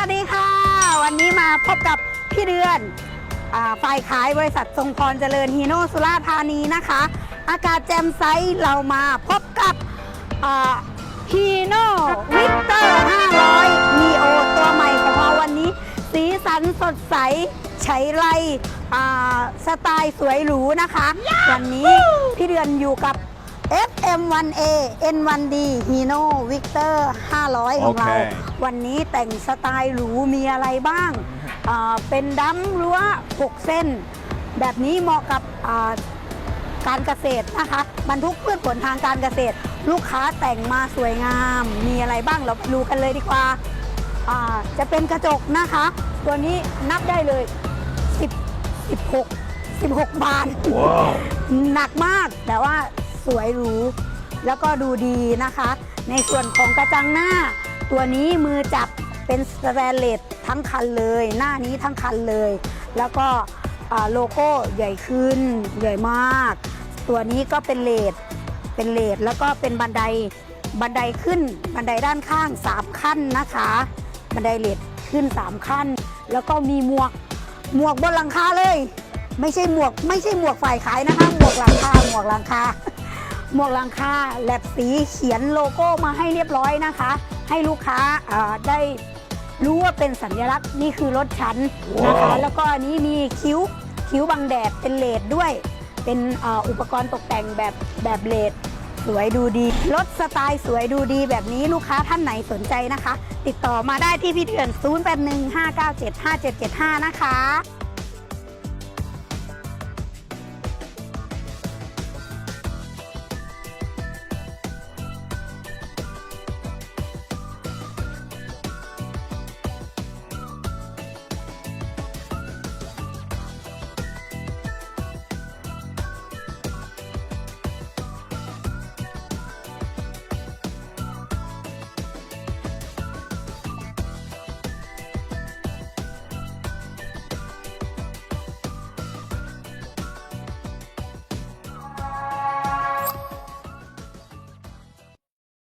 วัสดีค่ะ วันนี้มาพบกับพี่เดือนอาฝ่ายขายบริษัททรงพรเจริญฮีโนสุราษฎร์ธานีนะคะ อากาศแจ่มใสเรามาพบกับฮีโน่วิกเตอร์500มีโอตัวใหม่ของเราวันนี้ สีสันสดใสใช้ไรอ่าสไตล์สวยหรูนะคะ วันนี้พี่เดือนอยู่กับ FM1A N1D Hino Victor 500 ของเราโอเควันนี้แต่งสไตล์หรูมีอะไรบ้างอ่าเป็นดั้มรั้ว6 เส้น แบบนี้เหมาะกับอ่าการเกษตรนะคะบรรทุกพืชผลทางการเกษตร ลูกค้าแต่งมาสวยงาม มีอะไรบ้างเราไปดูกันเลยดีกว่าอ่า จะเป็นกระจกนะคะ ตัวนี้นับได้เลย 10 16 16 บานหนักมากแต่ว่า สวยหรู แล้วก็ดูดีนะคะ ในส่วนของกระจังหน้า ตัวนี้มือจับเป็นสแตนเลสทั้งคันเลย หน้านี้ทั้งคันเลย แล้วก็โลโก้ใหญ่ขึ้นใหญ่มาก ตัวนี้ก็เป็นเลดเป็นเลดแล้วก็เป็นบันไดบันไดขึ้นบันไดด้านข้าง 3 ขั้นนะคะ บันไดเลดขึ้น 3 ขั้น แล้วก็มีหมวกหมวกบนหลังคาเลย ไม่ใช่หมวก ไม่ใช่หมวกฝ่ายขายนะคะ หมวกหลังคาหมวกหลังคา หมวกหลังคาแลบสีเขียนโลโก้มาให้เรียบร้อยนะคะ ให้ลูกค้าอ่าได้รู้ว่าเป็นสัญลักษณ์นี่คือรถฉันนะคะว้าวแล้วก็อันนี้มีคิ้วคิ้วบังแดดเป็นเลดด้วย เป็นอาอุปกรณ์ตกแต่งแบบแบบเลดสวยดูดี รถสไตล์สวยดูดีแบบนี้ลูกค้าท่านไหนสนใจนะคะ ติดต่อมาได้ที่พี่เดือน 0815975775 นะคะ